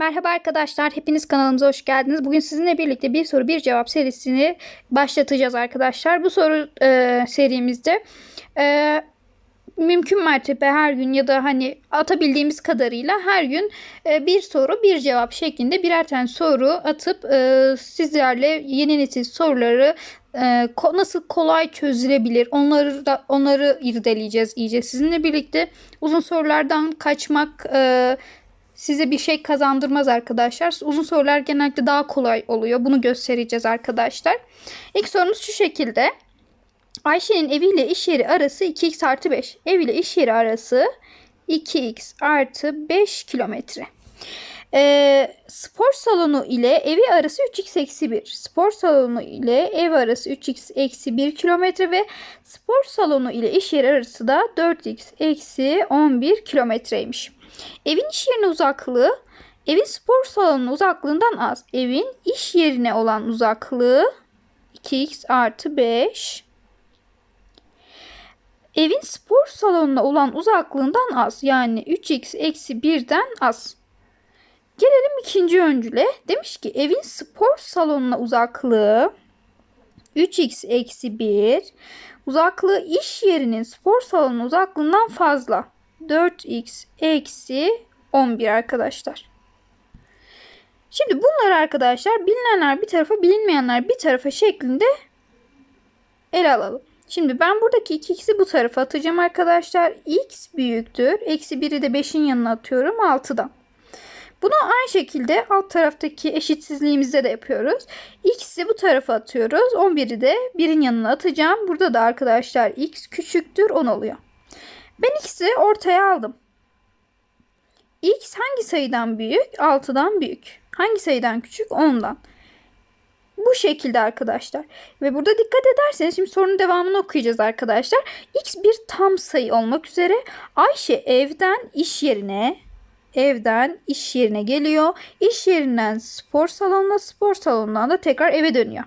Merhaba arkadaşlar, hepiniz kanalımıza hoş geldiniz. Bugün sizinle birlikte bir soru bir cevap serisini başlatacağız arkadaşlar. Bu soru e, serimizde e, mümkün mertebe her gün ya da hani atabildiğimiz kadarıyla her gün e, bir soru bir cevap şeklinde birer tane soru atıp e, sizlerle yeni nesil soruları e, nasıl kolay çözülebilir onları da onları irdeleyeceğiz iyice sizinle birlikte uzun sorulardan kaçmak e, size bir şey kazandırmaz arkadaşlar. Uzun sorular genellikle daha kolay oluyor. Bunu göstereceğiz arkadaşlar. İlk sorumuz şu şekilde. Ayşe'nin eviyle iş yeri arası 2x artı 5. Ev ile iş yeri arası 2x artı 5 kilometre. Ee, spor salonu ile evi arası 3x eksi 1. Spor salonu ile ev arası 3x eksi 1 kilometre ve spor salonu ile iş yeri arası da 4x eksi 11 kilometreymiş. Evin iş yerine uzaklığı evin spor salonuna uzaklığından az. Evin iş yerine olan uzaklığı 2x artı 5. Evin spor salonuna olan uzaklığından az. Yani 3x eksi 1'den az. Gelelim ikinci öncüle. Demiş ki evin spor salonuna uzaklığı 3x eksi 1. Uzaklığı iş yerinin spor salonu uzaklığından fazla. 4x eksi 11 arkadaşlar. Şimdi bunlar arkadaşlar bilinenler bir tarafa bilinmeyenler bir tarafa şeklinde ele alalım. Şimdi ben buradaki 2x'i bu tarafa atacağım arkadaşlar. x büyüktür. Eksi 1'i de 5'in yanına atıyorum 6'dan. Bunu aynı şekilde alt taraftaki eşitsizliğimizde de yapıyoruz. X'i bu tarafa atıyoruz. 11'i de 1'in yanına atacağım. Burada da arkadaşlar x küçüktür 10 oluyor. Ben x'i ortaya aldım. x hangi sayıdan büyük? 6'dan büyük. Hangi sayıdan küçük? 10'dan. Bu şekilde arkadaşlar. Ve burada dikkat ederseniz şimdi sorunun devamını okuyacağız arkadaşlar. X bir tam sayı olmak üzere Ayşe evden iş yerine evden iş yerine geliyor. İş yerinden spor salonuna, spor salonundan da tekrar eve dönüyor.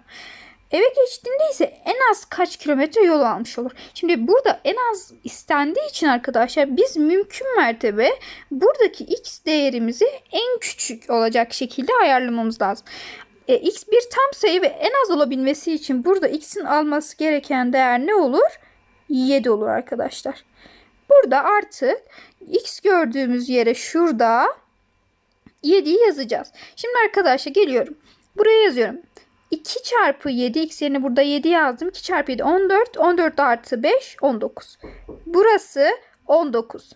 Eve geçtiğinde ise en az kaç kilometre yol almış olur. Şimdi burada en az istendiği için arkadaşlar biz mümkün mertebe buradaki x değerimizi en küçük olacak şekilde ayarlamamız lazım. E, x bir tam sayı ve en az olabilmesi için burada x'in alması gereken değer ne olur? 7 olur arkadaşlar. Burada artık x gördüğümüz yere şurada 7'yi yazacağız. Şimdi arkadaşlar geliyorum. Buraya yazıyorum. 2 çarpı 7 x yerine burada 7 yazdım. 2 çarpı 7 14. 14 artı 5 19. Burası 19.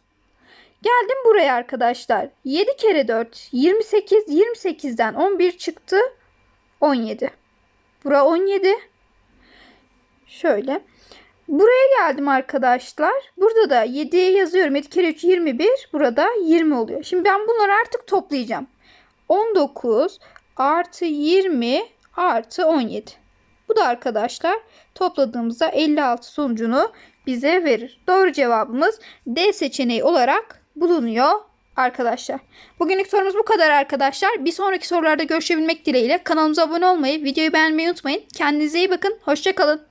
Geldim buraya arkadaşlar. 7 kere 4 28. 28'den 11 çıktı. 17. Bura 17. Şöyle. Buraya geldim arkadaşlar. Burada da 7'ye yazıyorum. 7 kere 3 21. Burada 20 oluyor. Şimdi ben bunları artık toplayacağım. 19 artı 20 artı 17. Bu da arkadaşlar topladığımızda 56 sonucunu bize verir. Doğru cevabımız D seçeneği olarak bulunuyor arkadaşlar. Bugünlük sorumuz bu kadar arkadaşlar. Bir sonraki sorularda görüşebilmek dileğiyle kanalımıza abone olmayı, videoyu beğenmeyi unutmayın. Kendinize iyi bakın. Hoşçakalın.